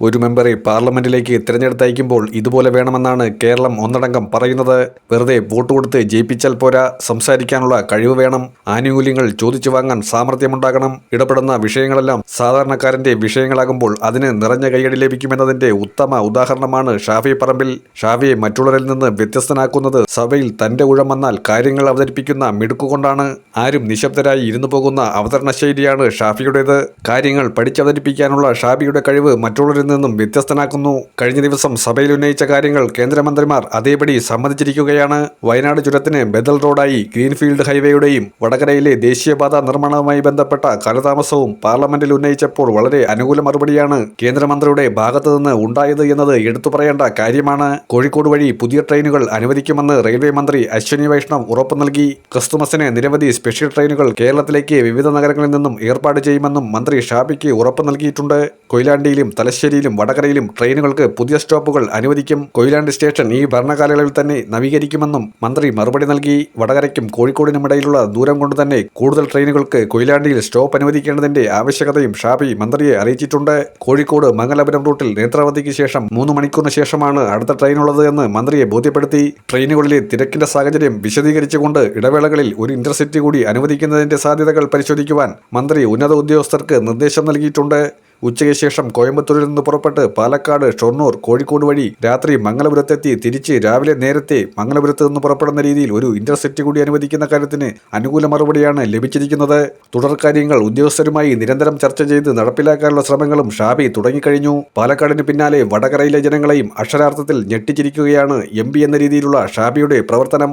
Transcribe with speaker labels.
Speaker 1: ഒരു മെമ്പറെ പാർലമെന്റിലേക്ക് തിരഞ്ഞെടുത്തയക്കുമ്പോൾ ഇതുപോലെ വേണമെന്നാണ് കേരളം ഒന്നടങ്കം പറയുന്നത്. വെറുതെ വോട്ട് കൊടുത്ത് ജയിപ്പിച്ചാൽ പോരാ സംസാരിക്കാനുള്ള കഴിവ് വേണം ആനുകൂല്യങ്ങൾ ചോദിച്ചു വാങ്ങാൻ സാമർഥ്യമുണ്ടാകണം. ഇടപെടുന്ന വിഷയങ്ങളെല്ലാം സാധാരണക്കാരന്റെ വിഷയങ്ങളാകുമ്പോൾ അതിന് നിറഞ്ഞ കൈയടി ലഭിക്കുമെന്നതിന്റെ ഉത്തമ ഉദാഹരണമാണ് ഷാഫി പറമ്പിൽ. ഷാഫിയെ മറ്റുള്ളവരിൽ നിന്ന് വ്യത്യസ്തനാക്കുന്നത് സഭയിൽ തന്റെ ഊഴം വന്നാൽ കാര്യങ്ങൾ അവതരിപ്പിക്കുന്ന മിടുക്കുകൊണ്ടാണ് ആരും നിശബ്ദരായി ഇരുന്നു പോകുന്ന അവതരണ ശൈലിയാണ് ഷാഫിയുടേത്. കാര്യങ്ങൾ പഠിച്ചവതരിപ്പിക്കാനുള്ള ഷാഫിയുടെ കഴിവ് മറ്റുള്ളവരിൽ നിന്നും വ്യത്യസ്തനാക്കുന്നു. കഴിഞ്ഞ ദിവസം സഭയിൽ ഉന്നയിച്ച കാര്യങ്ങൾ കേന്ദ്രമന്ത്രിമാർ അതേപടി സമ്മതിച്ചിരിക്കുകയാണ്. വയനാട് ചുരത്തിന് ബദൽ റോഡായി ഗ്രീൻഫീൽഡ് ഹൈവേയുടെയും വടകരയിലെ ദേശീയപാത നിർമ്മാണവുമായി ബന്ധപ്പെട്ട കാലതാമസവും പാർലമെന്റിൽ ഉന്നയിച്ചപ്പോൾ വളരെ അനുകൂല മറുപടിയാണ് കേന്ദ്രമന്ത്രിയുടെ ഭാഗത്തു നിന്ന് ഉണ്ടായത് എന്നത് എടുത്തു പറയേണ്ട കാര്യമാണ്. കോഴിക്കോട് വഴി പുതിയ ട്രെയിനുകൾ അനുവദിക്കുമെന്ന് റെയിൽവേ മന്ത്രി അശ്വിനി വൈഷ്ണവ് ഉറപ്പു നൽകി. ക്രിസ്തുമസിന് നിരവധി സ്പെഷ്യൽ ട്രെയിനുകൾ കേരളത്തിലേക്ക് വിവിധ നഗരങ്ങളിൽ നിന്നും ഏർപ്പാട് ചെയ്യുമെന്നും മന്ത്രി ഷാബിക്ക് ഉറപ്പു നൽകിയിട്ടുണ്ട്. കൊയിലാണ്ടിയിലും തലശ്ശേരിയിലും വടകരയിലും ട്രെയിനുകൾക്ക് പുതിയ സ്റ്റോപ്പുകൾ അനുവദിക്കും. കൊയിലാണ്ട് സ്റ്റേഷൻ ഈ ഭരണകാലയളവിൽ തന്നെ നവീകരിക്കുമെന്നും മന്ത്രി മറുപടി നൽകി. വടകരയ്ക്കും കോഴിക്കോടിനുമിടയിലുള്ള ദൂരം കൊണ്ട് തന്നെ കൂടുതൽ ട്രെയിനുകൾക്ക് കൊയിലാണ്ടിയിൽ സ്റ്റോപ്പ് അനുവദിക്കേണ്ടതിന്റെ ആവശ്യകതയും ഷാബി മന്ത്രിയെ അറിയിച്ചിട്ടുണ്ട്. കോഴിക്കോട് മംഗലാപുരം റൂട്ടിൽ നേത്രാവതിക്ക് ശേഷം മൂന്ന് മണിക്കൂറിന് ശേഷമാണ് അടുത്ത ട്രെയിനുള്ളത് എന്ന് മന്ത്രിയെ ബോധ്യപ്പെടുത്തി. ട്രെയിനുകളിലെ തിരക്കിന്റെ സാഹചര്യം വിശദീകരിച്ചുകൊണ്ട് ഇടവേളകളിൽ ഒരു ഇന്റർസിറ്റി കൂടി അനുവദിക്കുന്നതിന്റെ സാധ്യതകൾ പരിശോധിക്കുവാൻ മന്ത്രി ഉന്നത ഉദ്യോഗസ്ഥർക്ക് നിർദ്ദേശം നൽകിയിട്ടുണ്ട്. ഉച്ചയ്ക്ക് ശേഷം കോയമ്പത്തൂരിൽ നിന്ന് പുറപ്പെട്ട് പാലക്കാട് ഷൊർണൂർ കോഴിക്കോട് വഴി രാത്രി മംഗലപുരത്തെത്തി തിരിച്ച് രാവിലെ നേരത്തെ മംഗലപുരത്ത് നിന്ന് പുറപ്പെടുന്ന രീതിയിൽ ഒരു ഇന്റർസിറ്റി കൂടി അനുവദിക്കുന്ന കാര്യത്തിന് അനുകൂല മറുപടിയാണ് ലഭിച്ചിരിക്കുന്നത്. തുടർകാര്യങ്ങൾ ഉദ്യോഗസ്ഥരുമായി നിരന്തരം ചർച്ച ചെയ്ത് നടപ്പിലാക്കാനുള്ള ശ്രമങ്ങളും ഷാബി തുടങ്ങിക്കഴിഞ്ഞു. പാലക്കാടിന് പിന്നാലെ വടകരയിലെ ജനങ്ങളെയും അക്ഷരാർത്ഥത്തിൽ ഞെട്ടിച്ചിരിക്കുകയാണ് എം എന്ന രീതിയിലുള്ള ഷാബിയുടെ പ്രവർത്തനം.